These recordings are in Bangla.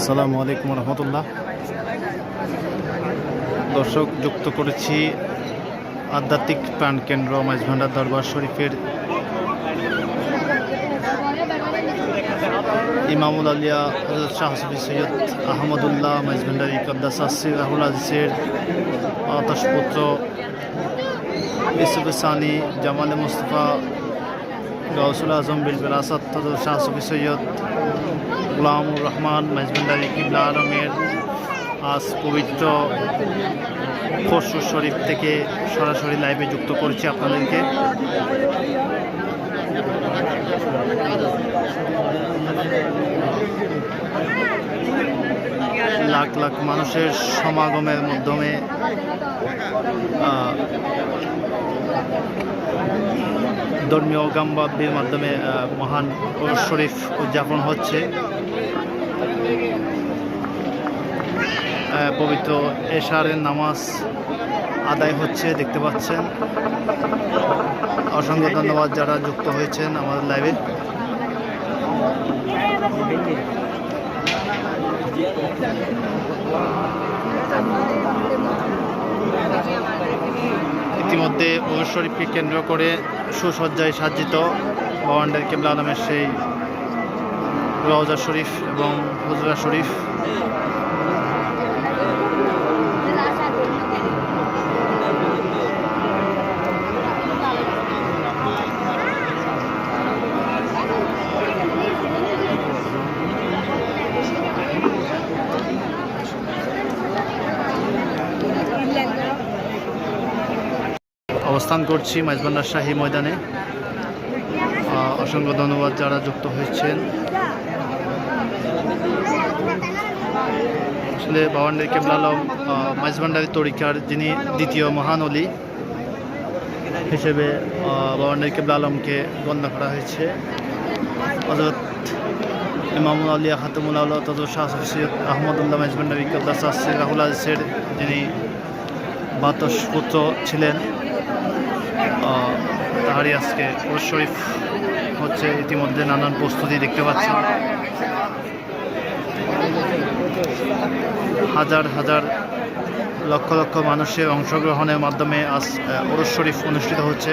আসসালামু আলাইকুম রহমতুল্লাহ। দর্শক, যুক্ত করেছি আধ্যাত্মিক প্রাণ কেন্দ্র মাঝভান্ডার দরবার শরীফের ইমামুল আলিয়া হজরত সৈয়দ আহমদুল্লাহ মাঝভান্ডারি কদ্দাস আসির রাহুল আজিজের আতসপুত্র ইসুফ সানি, জামালে মুস্তফা গৌসুল আজম বিল হজরত শাহ সফি সৈয়দ গোলামুর রহমান মাইজভান্ডারি কিবলা আলমের আজ পবিত্র খসরু শরীফ থেকে সরাসরি লাইভে যুক্ত করেছি আপনাদেরকে। লাখ লাখ মানুষের সমাগমের মাধ্যমে ধর্মীয় গাম্বাব্যের মাধ্যমে মহান শরীফ উদযাপন হচ্ছে। পবিত্র এশারের নামাজ আদায় হচ্ছে, দেখতে পাচ্ছেন। অসংখ্য ধন্যবাদ যারা যুক্ত হয়েছেন আমাদের লাইভে। ইতিমধ্যে ওর শরীফকে কেন্দ্র করে সুসজ্জায় সাজ্জিত ভবান্ডার কেবলা আলমের সেই রওজা শরীফ এবং হজরা শরীফ। অবস্থান করছি মাইজবান্ডার শাহী ময়দানে। অসংখ্য ধন্যবাদ যারা যুক্ত হয়েছেন। আসলে বাবান্ডার কেবলা আলম মাইজবান্ডারি তরিকার যিনি দ্বিতীয় মহান অলি হিসেবে বাবান্ডার কেবলা আলমকে গণ্য করা হয়েছে। হজরত ইমামুল আলিয়া খাতমুল আল্লাহ তদ শাহ সৈয়দ আহমদুল্লাহ মাইজবান্ডারি কেবলা সাসির রাহুল আজিসের যিনি বাতস পুত্র ছিলেন। তাহারই আজকে ওর শরীফ হচ্ছে ইতিমধ্যে নানান প্রস্তুতি দেখতে পাচ্ছেন। হাজার হাজার, লক্ষ লক্ষ মানুষের অংশগ্রহণের মাধ্যমে আজ ওরস শরীফ অনুষ্ঠিত হচ্ছে।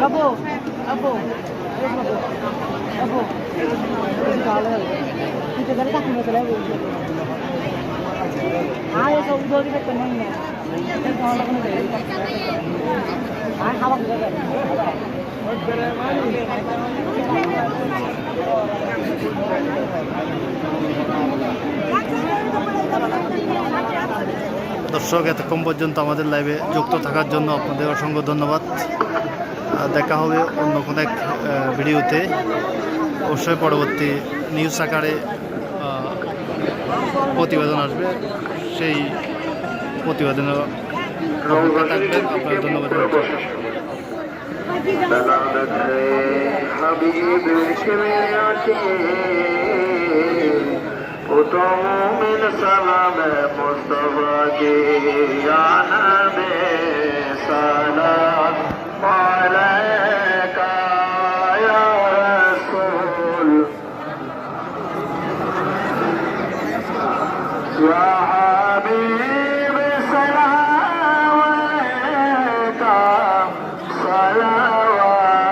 Apo, apo, apo. तिथे जरा टाकून त्याला हा हे सब दोघी भेटतं नाही দর্শক, এতক্ষণ পর্যন্ত আমাদের লাইভে যুক্ত থাকার জন্য আপনাদের অসংখ্য ধন্যবাদ। দেখা হবে অন্য কোনো এক ভিডিওতে অবশ্যই পরবর্তী নিউজ আকারে প্রতিবেদন আসবে। সেই প্রতিবেদনের আপনার ধন্যবাদ। হাবিব ছেলে আছে প্রথম মিন সালাম মুস্তফা কে আনবে সালাম। আলাইকা ইয়া রাসূল। ইয়া